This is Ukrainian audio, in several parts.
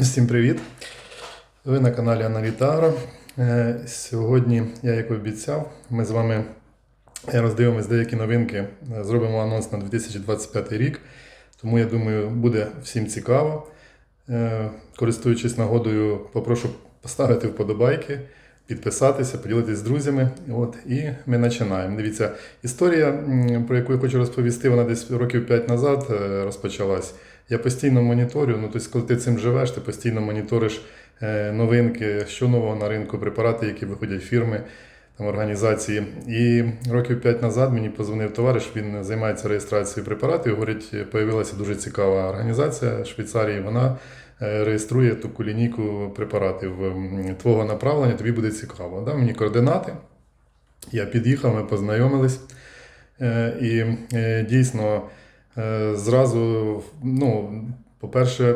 Всім привіт! Ви на каналі Аналітагро. Е, Сьогодні, я як обіцяв, ми з вами роздивимось деякі новинки, е, зробимо анонс на 2025 рік. Тому я думаю, буде всім цікаво. Е, Користуючись нагодою, попрошу поставити вподобайки, підписатися, поділитися з друзями. От, і ми починаємо. Дивіться, історія, про яку я хочу розповісти, вона десь років 5 назад е, розпочалась. Я постійно моніторю, ну тобто, коли ти цим живеш, ти постійно моніториш е, новинки, що нового на ринку, препарати, які виходять фірми, там, організації. І років 5 назад мені позвонив товариш, він займається реєстрацією препаратів. Говорить, появилася дуже цікава організація в Швейцарії. Вона е, реєструє таку лінійку препаратів твого направлення, тобі буде цікаво. Дав мені координати. Я під'їхав, ми познайомились. Е, І дійсно зразу, ну, по-перше,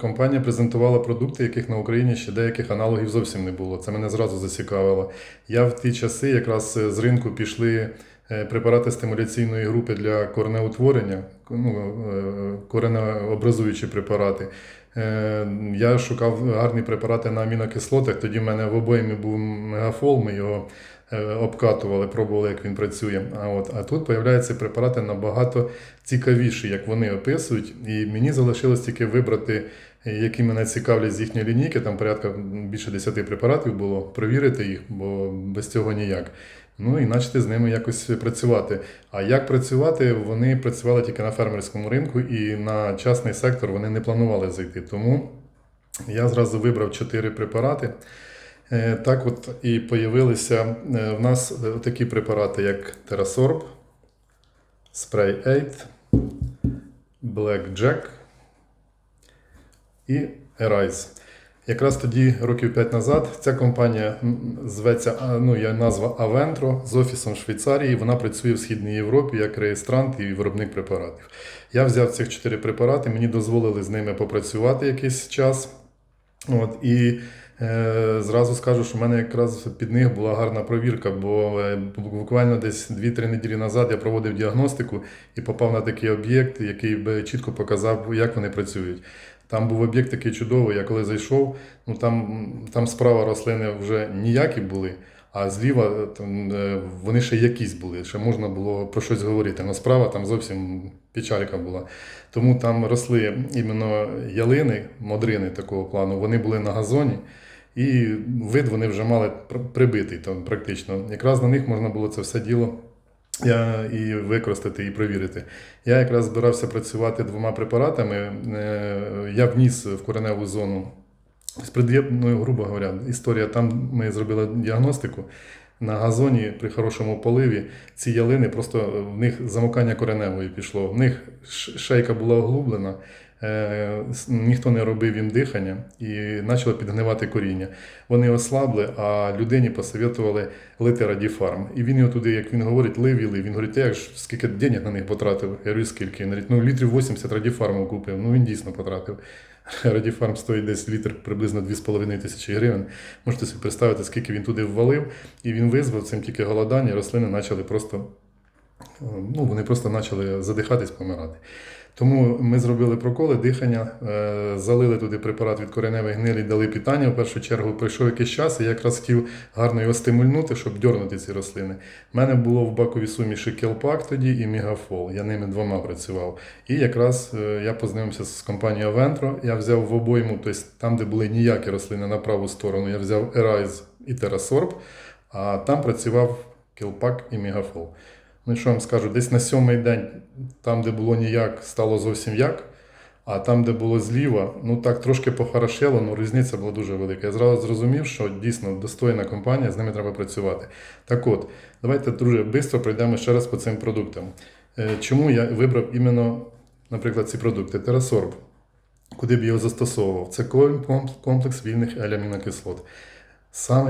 компанія презентувала продукти, яких на Україні ще деяких аналогів зовсім не було. Це мене зразу зацікавило. Я в ті часи якраз з ринку пішли е, препарати стимуляційної групи для коренеутворення, ну, е, коренеобразуючі препарати. Е, Я шукав гарні препарати на амінокислотах. Тоді в мене в обоймі був мегафол, ми його е, обкатували, пробували, як він працює. А, от, а тут появляються препарати набагато цікавіші, як вони описують. І мені залишилось тільки вибрати, які мене цікавлять з їхньої лінійки. Там порядка більше 10 препаратів було, провірити їх, бо без цього ніяк. Ну і почати з ними якось працювати. А як працювати? Вони працювали тільки на фермерському ринку, і на частний сектор вони не планували зайти. Тому я зразу вибрав 4 препарати. Е, Так от і появилися е, в нас е, такі препарати, як Terrasorb, Spray 8, Blackjack і Arise. Якраз тоді, років 5 назад, ця компанія зветься, ну, є назва Aventro з офісом в Швейцарії. Вона працює в Східній Європі як реєстрант і виробник препаратів. Я взяв цих 4 препарати, мені дозволили з ними попрацювати якийсь час. От, і е, зразу скажу, що в мене якраз під них була гарна провірка, бо е, буквально десь 2-3 неділі назад я проводив діагностику і попав на такий об'єкт, який би чітко показав, як вони працюють. Там був об'єкт такий чудовий, я коли зайшов, ну там, там справа рослини вже ніякі були, а зліва е, там, е, вони ще якісь були, ще можна було про щось говорити. Але справа там зовсім печалька була. Тому там росли іменно ялини, модрини такого плану, вони були на газоні. І вид вони вже мали прибитий там практично. Якраз на них можна було це все діло я і використати, і провірити. Я якраз збирався працювати двома препаратами. Е, Я вніс в кореневу зону з пред'ємною, грубо говоря, історія. Там ми зробили діагностику. На газоні при хорошому поливі ці ялини просто в них замокання кореневої пішло. В них шейка була оглублена, ніхто не робив їм дихання і почало підгнивати коріння. Вони ослабли, а людині посоветували лити радіфарм. І він його туди, як він говорить, лив. Він говорить, я ж скільки денег на них потратив. Я говорю, скільки? Він говорить, ну літрів 80 радіфарму купив. Ну він дійсно потратив. Радіфарм стоїть десь літр приблизно 2,5 тисячі гривень. Можете собі представити, скільки він туди ввалив, і він визвав цим тільки голодання, і рослини почали просто, е, ну, вони просто почали задихатись, помирати. Тому ми зробили проколи, дихання, е, залили туди препарат від кореневої гнилі, дали питання. В першу чергу пройшов якийсь час, і я якраз хотів гарно його стимульнути, щоб дьорнути ці рослини. У мене було в баковій суміші келпак тоді і мегафол. Я ними двома працював. І якраз е, я познайомився з компанією Aventro. Я взяв в обойму, тобто там, де були ніякі рослини на праву сторону, я взяв Arise і Terrasorb, а там працював келпак і мегафол. Ну що вам скажу, десь на сьомий день, там, де було ніяк, стало зовсім як. А там, де було зліва, ну так трошки похорошело, але різниця була дуже велика. Я зразу зрозумів, що дійсно достойна компанія, з ними треба працювати. Так от, давайте дуже швидко пройдемо ще раз по цим продуктам. Е, Чому я вибрав іменно, наприклад, ці продукти? Терасорб. Куди б його застосовував? Це комплекс вільних елямінокислот. Самий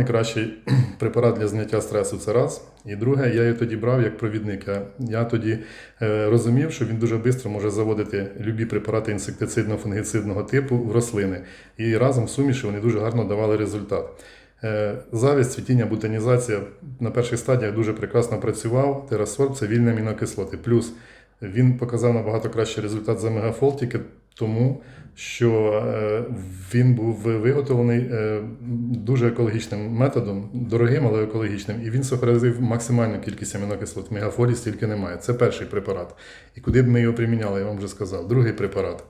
кращий препарат для зняття стресу це раз. І друге, я його тоді брав як провідник. Я, тоді е, розумів, що він дуже швидко може заводити любі препарати інсектицидного фунгицидного типу в рослини. І разом в суміші вони дуже гарно давали результат. Е, Завість, цвітіння, бутонізація на перших стадіях дуже прекрасно працював. Терасорб це вільні амінокислоти. Плюс він показав набагато кращий результат за мегафол, тільки тому, що е, він був виготовлений е, дуже екологічним методом, дорогим, але екологічним, і він сохранив максимальну кількість амінокислот. В мегафолі стільки немає. Це перший препарат. І куди б ми його приміняли, я вам вже сказав. Другий препарат.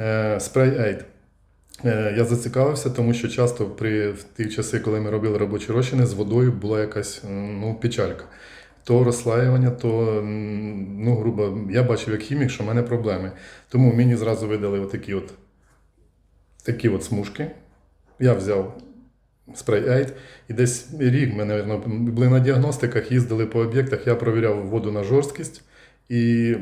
Е, Спрей Aid. Я зацікавився, тому що часто при в ті часи, коли ми робили робочі розчини, з водою була якась ну, печалька. То розслаювання, то ну, грубо, я бачив як хімік, що в мене проблеми. Тому мені зразу видали отакі от, такі от смужки. Я взяв спрей Aid, і десь рік ми, мабуть, були на діагностиках, їздили по об'єктах, я провіряв воду на жорсткість. І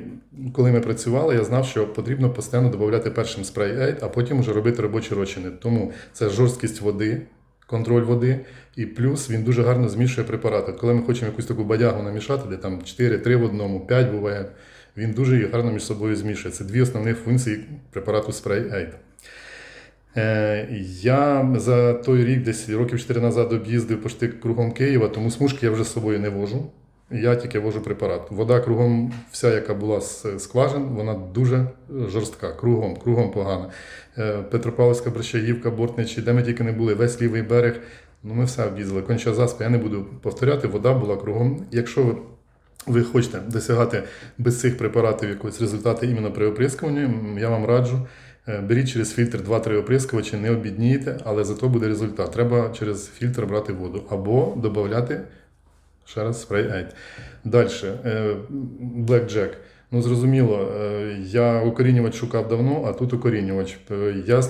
коли ми працювали, я знав, що потрібно постійно додати першим спрей Aid, а потім вже робити робочі розчини. Тому це жорсткість води, контроль води, і плюс він дуже гарно змішує препарати. Коли ми хочемо якусь таку бадягу намішати, де там 4-3 в одному, 5 буває, він дуже її гарно між собою змішує. Це дві основні функції препарату спрей Aid. Е, Я за той рік, десь років 4 назад, об'їздив пошти кругом Києва, тому смужки я вже з собою не вожу. Я тільки вожу препарат. Вода кругом, вся, яка була з скважин, вона дуже жорстка, кругом, кругом погана. Е, Петропавловська, Брещагівка, Бортничі, де ми тільки не були, весь лівий берег. Ну, ми все об'їздили. Конча заспа, я не буду повторяти, вода була кругом. Якщо ви хочете досягати без цих препаратів якогось результату іменно при оприскуванні, я вам раджу. е, Беріть через фільтр 2-3 оприскувачі, не обіднієте, але зато буде результат. Треба через фільтр брати воду або додати ще раз спрей Aid. Далі. Blackjack. Ну, зрозуміло, е, я укорінювач шукав давно, а тут укорінювач. Е, Я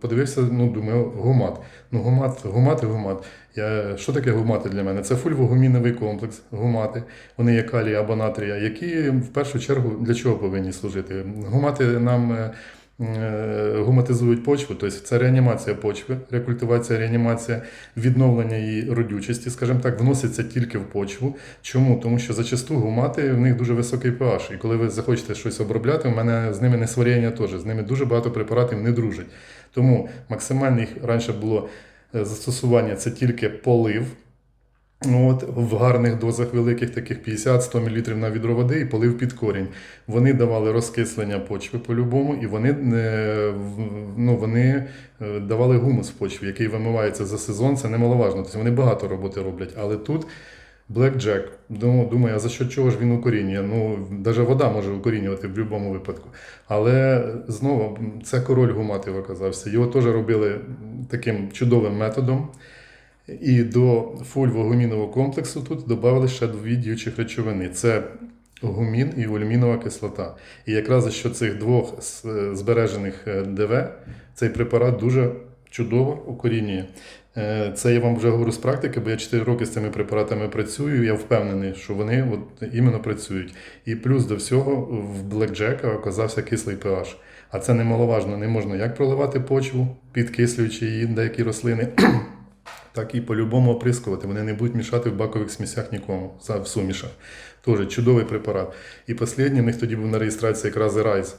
подивився, ну, думаю, гумат. Ну, гумат, гумат і гумат. Я, що таке гумати для мене? Це фульвогуміновий комплекс, гумати. Вони є калія або натрія, які в першу чергу для чого повинні служити? Гумати нам. Е, Гуматизують почву, тобто це реанімація почви, рекультивація, реанімація, відновлення її родючості, скажімо так, вноситься тільки в почву. Чому? Тому що зачасту гумати в них дуже високий pH. І коли ви захочете щось обробляти, у мене з ними несварення теж. З ними дуже багато препаратів не дружить. Тому максимальне їх раніше було е, застосування це тільки полив. От, в гарних дозах великих, таких 50-100 мл на відро води і полив під корінь. Вони давали розкислення почви по-любому, і вони, е, ну, вони е, давали гумус в почві, який вимивається за сезон. Це немаловажно. Тобто вони багато роботи роблять. Але тут Blackjack, ну, думаю, а за що чого ж він укорінює? Ну, навіть вода може укорінювати в будь-якому випадку. Але знову це король гуматів оказався. Його теж робили таким чудовим методом. І до фульвогумінового комплексу тут додали ще дві діючих речовини: це гумін і ольмінова кислота. І якраз за що цих двох збережених е, ДВ цей препарат дуже чудово укорінює. Е, Це я вам вже говорю з практики, бо я 4 роки з цими препаратами працюю. Я впевнений, що вони от іменно працюють. І плюс до всього в Блекджека оказався кислий pH. А це немаловажно. Не можна як проливати почву, підкислюючи її деякі рослини, так і по-любому оприскувати. Вони не будуть мішати в бакових смісях нікому в сумішах. Тоже чудовий препарат. І останній в них тоді був на реєстрації якраз Erase.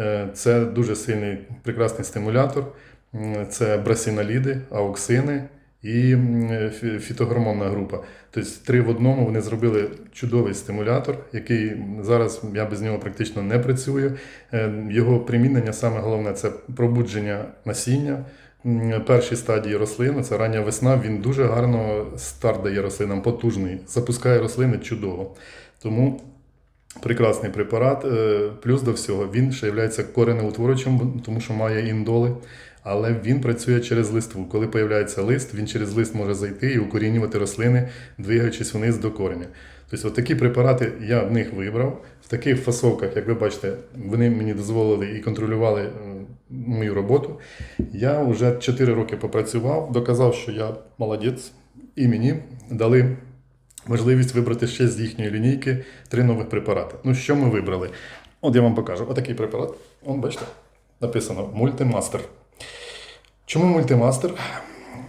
Е, Це дуже сильний, прекрасний стимулятор. Це брасіналіди, ауксини і фітогормонна група. Тобто три в одному вони зробили чудовий стимулятор, який зараз я без нього практично не працюю. Е, Його примінення саме головне це пробудження насіння. М, Перші стадії рослини, це рання весна, він дуже гарно старт дає рослинам, потужний, запускає рослини чудово. Тому прекрасний препарат. Е, Плюс до всього, він ще є коренеутворюючим, тому що має індоли, але він працює через листву. Коли появляється лист, він через лист може зайти і укорінювати рослини, двигаючись вниз до кореня. Тобто, такі препарати я в них вибрав. В таких фасовках, як ви бачите, вони мені дозволили і контролювали мою роботу. Я вже 4 роки попрацював, доказав, що я молодець, і мені дали можливість вибрати ще з їхньої лінійки три нових препарати. Ну, що ми вибрали? От я вам покажу. Отакий препарат. Он, бачите, написано мультимастер. Чому мультимастер?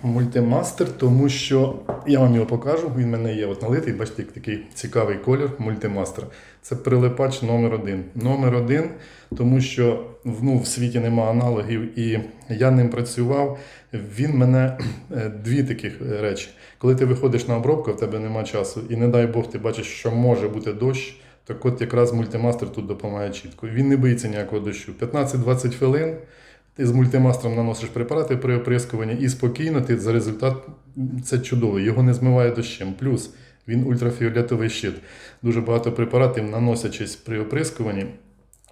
Мультимастер, тому що я вам його покажу. Він в мене є от налитий, бачите, такий цікавий колір мультимастер. Це прилипач номер один. Номер один, тому що ну, в світі нема аналогів, і я ним працював. Він мене е, дві таких е, речі. Коли ти виходиш на обробку, в тебе нема часу, і не дай Бог, ти бачиш, що може бути дощ. Так от якраз мультимастер тут допомагає чітко. Він не боїться ніякого дощу. 15-20 хвилин ти з мультимастером наносиш препарати при оприскуванні і спокійно ти за результат це чудово, його не змиває дощем. Плюс він ультрафіолетовий щит. Дуже багато препаратів, наносячись при оприскуванні,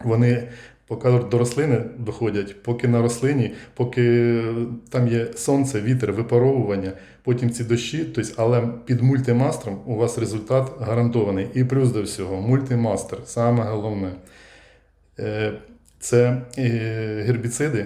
вони поки до рослини доходять, поки на рослині, поки там є сонце, вітер, випаровування, потім ці дощі, тобто, але під мультимастером у вас результат гарантований. І плюс до всього, мультимастер, саме головне. Це е, гербіциди,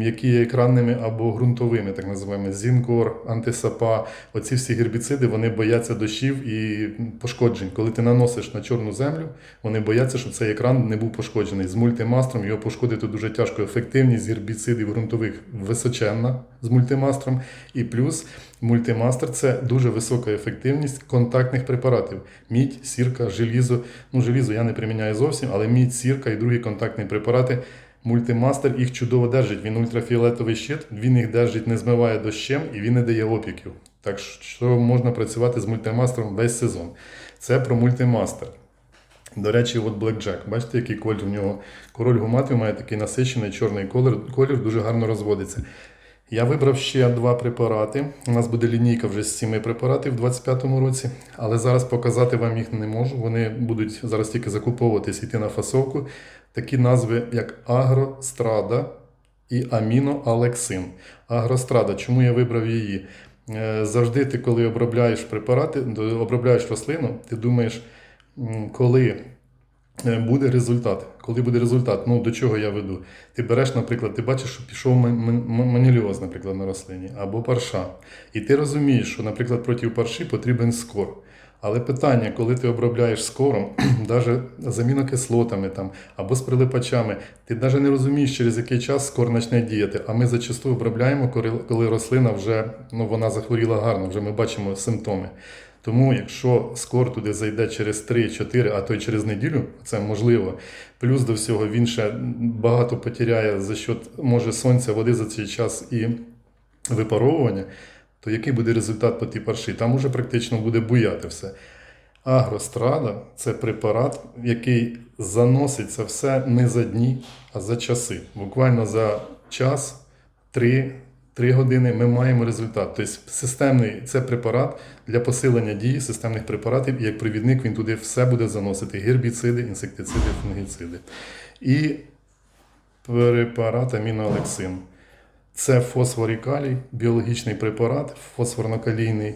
які є екранними або ґрунтовими, так називаємо зінкор, антисапа. Оці всі гербіциди вони бояться дощів і пошкоджень. Коли ти наносиш на чорну землю, вони бояться, щоб цей екран не був пошкоджений. З мультимастром його пошкодити дуже тяжко. Ефективність гербіцидів ґрунтових височенна з мультимастром. І плюс мультимастер це дуже висока ефективність контактних препаратів. Мідь, сірка, желізо. Ну, желізо я не приміняю зовсім, але мідь, сірка і другі контактні препарати. Мультимастер їх чудово держить. Він ультрафіолетовий щит, він їх держить, не змиває дощем і він не дає опіків. Так що можна працювати з мультимастером весь сезон. Це про мультимастер. До речі, от Blackjack. Бачите, який колір в нього? Король гуматів має такий насичений чорний колір, колір дуже гарно розводиться. Я вибрав ще два препарати. У нас буде лінійка вже з сіми препаратів у 2025 році, але зараз показати вам їх не можу. Вони будуть зараз тільки закуповуватись, йти на фасовку. Такі назви, як Агрострада і Аміноалексин. Агрострада, чому я вибрав її? Е, Завжди ти, коли обробляєш препарати, обробляєш рослину, ти думаєш, коли буде результат. Коли буде результат, ну до чого я веду? Ти береш, наприклад, ти бачиш, що пішов маніліоз, наприклад, на рослині, або парша. І ти розумієш, що, наприклад, проти парші потрібен скор. Але питання, коли ти обробляєш скором, навіть з амінокислотами там, або з прилипачами, ти навіть не розумієш, через який час скор почне діяти. А ми зачасту обробляємо, коли рослина вже ну, вона захворіла гарно, вже ми бачимо симптоми. Тому, якщо скор туди зайде через 3-4, а то й через неділю, це можливо. Плюс до всього він ще багато потеряє за счет може сонця, води за цей час і випаровування, то який буде результат по тій парші? Там уже практично буде буяти все. Агрострада це препарат, який заносить це все не за дні, а за часи. Буквально за час, 3, 3 години ми маємо результат. Тобто системний це препарат для посилення дії системних препаратів, і як провідник він туди все буде заносити: гербіциди, інсектициди, фунгіциди. І препарат аміноалексин. Це фосфорікалій, біологічний препарат, фосфорнокалійний,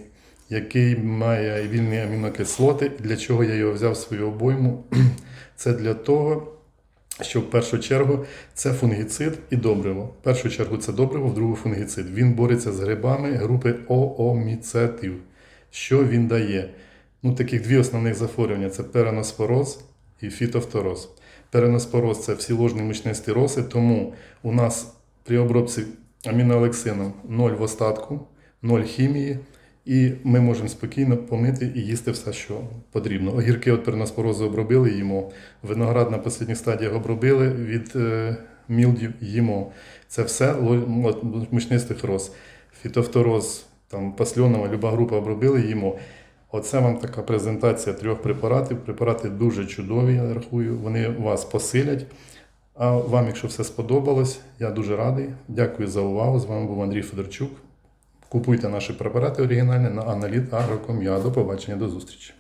який має вільні амінокислоти. Для чого я його взяв в свою обойму? Це для того, що в першу чергу це фунгіцид і добриво. В першу чергу це добриво, в другу фунгіцид. Він бореться з грибами групи ооміцетів. Що він дає? Ну, таких дві основних захворювання: це переноспороз і фітофтороз. Переноспороз це всі ложні мучнисті роси, тому у нас при обробці аміноалексином 0 в остатку, 0 хімії, і ми можемо спокійно помити і їсти все, що потрібно. Огірки від переноспорозу обробили, їмо. Виноград на останніх стадіях обробили від е, мілдів, їмо. Це все мучнистих роз. Фітофтороз, там, пасльонова, люба група обробили, їмо. Оце вам така презентація трьох препаратів. Препарати дуже чудові, я рахую. Вони вас посилять. А вам, якщо все сподобалось, я дуже радий. Дякую за увагу. З вами був Андрій Федорчук. Купуйте наші препарати оригінальні на Аналіт Агроком'я. До побачення, до зустрічі.